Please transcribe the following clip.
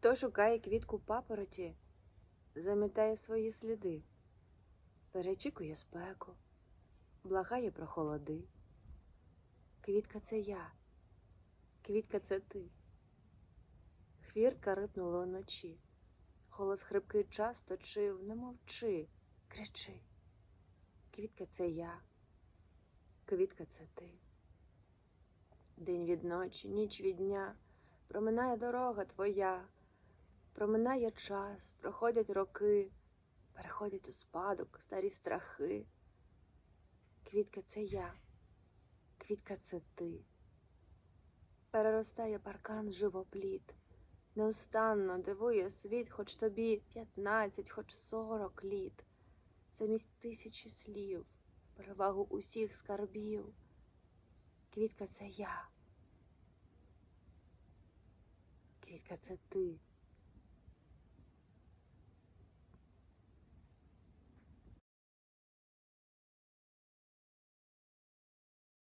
Хто шукає квітку папороті, замітає свої сліди, перечікує спеку, благає про холоди. Квітка це я, квітка це ти. Хвіртка рипнула вночі, голос хрипкий час точив, не мовчи, кричи. Квітка це я, квітка це ти. День від ночі, ніч від дня, проминає дорога твоя, проминає час, проходять роки, переходять у спадок старі страхи. Квітка це я, квітка це ти. Переростає паркан живопліт, неустанно дивує світ, хоч тобі п'ятнадцять, хоч сорок літ, замість тисячі слів, перевагу усіх скарбів. Квітка це я. Квітка це ти.